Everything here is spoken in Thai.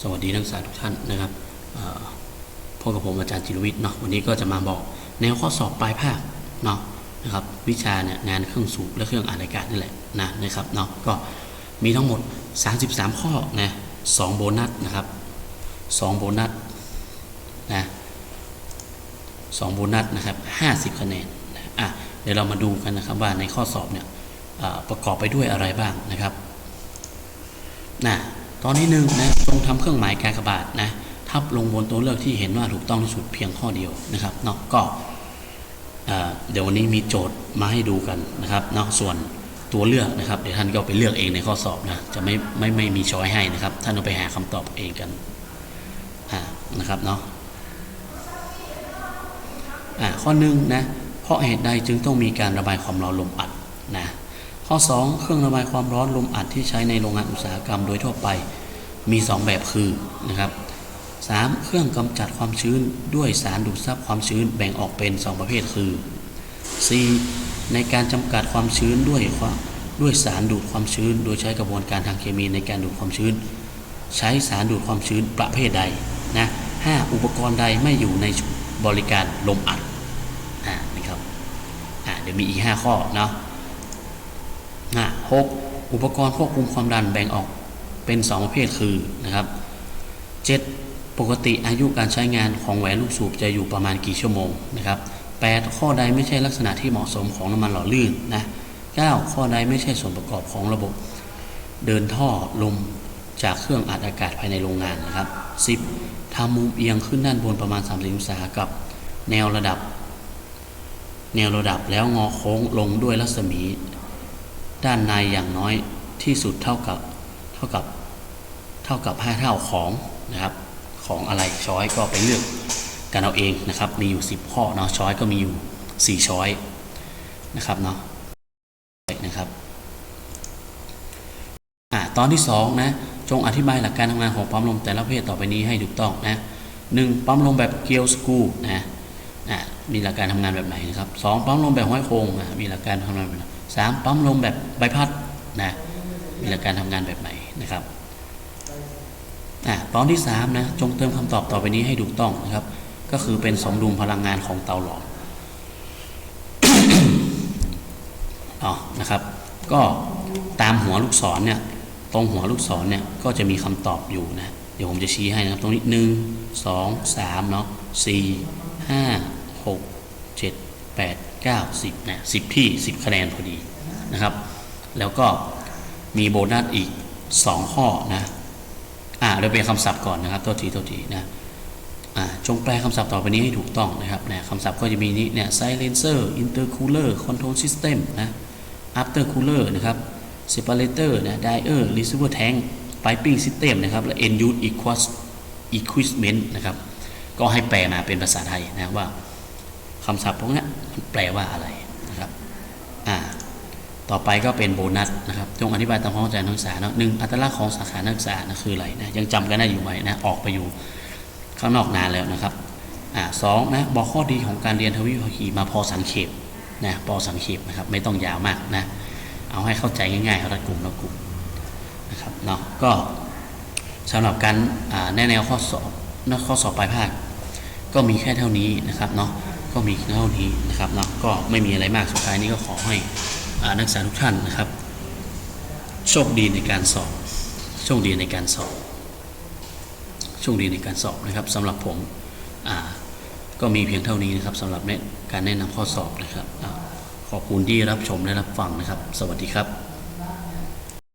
สวัสดีนักศึกษาทุกท่านนะครับเอ่อพบกับผมอาจารย์จิรวิทย์เนาะวันนี้ก็จะมาบอกแนวข้อสอบปลายภาคเนาะนะครับวิชาเนี่ยงานเครื่องสูบและเครื่องอ่านอากาศนี่แหละนะนะครับเนาะก็มีทั้งหมด 33 ข้อนะสองโบนัสนะครับสองโบนัสนะสองโบนัสนะครับ50คะแนนนะอะเดี๋ยวเรามาดูกันนะครับว่าในข้อสอบเนี่ยประกอบไปด้วยอะไรบ้างนะครับนะ ตอนที่หนึ่งนะจงทำเครื่องหมายกากบาทนะทับลงบนตัวเลือกที่เห็นว่าถูกต้องที่สุดเพียงข้อเดียวนะครับเนาะก็เดี๋ยววันนี้มีโจทย์มาให้ดูกันนะครับเนาะส่วนตัวเลือกนะครับเดี๋ยวท่านก็ไปเลือกเองในข้อสอบนะจะไม่ไม่ไม่มีช้อยให้นะครับ ท่านต้องไปหาคำตอบเองกันนะครับเนาะข้อหนึ่งนะเพราะเหตุใดจึงต้องมีการระบายความร้อนลมอัดนะ ข้อ 2 เครื่องระบายความร้อนลมอัดที่ใช้ในโรงงานอุตสาหกรรมโดยทั่วไปมี 2 แบบคือนะครับ 3. เครื่องกำจัดความชื้นด้วยสารดูดซับความชื้นแบ่งออกเป็น 2 ประเภทคือ 4. ในการจำกัดความชื้นด้วยด้วยสารดูดความชื้น โดยใช้กระบวนการทางเคมีในการดูดความชื้น ใช้สารดูดความชื้นประเภทใดนะ 5. อุปกรณ์ใดไม่อยู่ในบริการลมอัดอ่านะครับอ่าเดี๋ยวมีอีก 5 ข้อเนาะ นะหกอุปกรณ์ควบคุมความดันแบ่งออกเป็น 2 ประเภทคือนะครับ 7. ปกติอายุการใช้งานของแหวนลูกสูบจะอยู่ประมาณกี่ชั่วโมงนะครับ 8. ข้อใดไม่ใช่ลักษณะที่เหมาะสมของน้ำมันหล่อลื่นนะ 9. ข้อใดไม่ใช่ส่วนประกอบของระบบ เดินท่อลมจากเครื่องอัดอากาศภายในโรงงานนะครับ 10. ทำมุมเอียงขึ้นด้านบนประมาณ 30องศากับแนวระดับ แนวระดับแล้วงอโค้งลงด้วยรัศมี ด้านในอย่างน้อยที่สุดเท่ากับเท่ากับเท่ากับ5เท่าของนะครับของอะไรช้อยก็ไปเลือกกันเอาเองนะครับ มีอยู่ 10 ข้อเนาะช้อยก็มีอยู่ 4 ช้อยนะครับเนาะนะครับอ่าตอนที่2นะจงอธิบายหลักการทำงานของปั๊มลมแต่ละประเภทต่อไปนี้ให้ถูกต้องนะหนึ่งปั๊มลมแบบเกียวสกูนะอ่ามีหลักการทำงานแบบไหนนะครับสองปั๊มลมแบบห้อยโค้งอะมีหลักการทำงานแบบไหน สามปั๊มลมแบบใบพัดนะมีหลักการทำงานแบบไหนนะครับอะตอนที่สามนะจงเติมคำตอบต่อไปนี้ให้ถูกต้องนะครับ ก็คือเป็นสมดุลพลังงานของเตาหลอมอ๋อนะครับ ก็ตามหัวลูกศรเนี่ยตรงหัวลูกศรเนี่ยก็จะมีคำตอบอยู่นะเดี๋ยวผมจะชี้ให้นะครับตรงนี้หนึ่งสองสามเนาะสี่ห้าหกเจ็ดแปด เก้าสิบนะสิบที่สิบคะแนนพอดีนะครับ แล้วก็มีโบนัสอีกสองข้อนะอ่าเราเป็นคำศัพท์ก่อนนะครับโทษทีโทษทีนะอ่าจงแปลคำศัพท์ต่อไปนี้ให้ถูกต้องนะครับนะคำศัพท์ก็จะมีนี้เนี่ย silencer intercooler control system นะ after cooler นะครับ separator นะ dryer receiver tank piping system นะครับ และ end use equus equipment นะครับ ก็ให้แปลมาเป็นภาษาไทยนะว่า คำศัพท์พวกนี้มันแปลว่าอะไรนะครับอ่าต่อไปก็เป็นโบนัสนะครับจงอธิบายตามความเข้าใจนักศึกษาเนาะหนึ่งอัตลักษณ์ของสาขานักศึกษานะคืออะไรนะยังจำกันได้อยู่ไหมนะออกไปอยู่ข้างนอกนานแล้วนะครับอ่าสองนะบอกข้อดีของการเรียนทวิภาคีมาพอสังเขปนะพอสังเขปนะครับไม่ต้องยาวมากนะเอาให้เข้าใจง่ายๆเอาละกลุ่มละกลุ่มนะครับเนาะก็สำหรับการแนแนวข้อสอบนะข้อสอบปลายภาคก็มีแค่เท่านี้นะครับเนาะ ก็มีแค่เท่านี้นะครับเนาะก็ไม่มีอะไรมากสุดท้ายนี้ก็ขอให้นักศึกษาทุกท่านนะครับ โชคดีในการสอบโชคดีในการสอบโชคดีในการสอบนะครับสำหรับผมก็มีเพียงเท่านี้นะครับสำหรับแนะการแนะนำข้อสอบนะครับอขอบคุณที่รับชมและรับฟังนะครับ สวัสดีครับ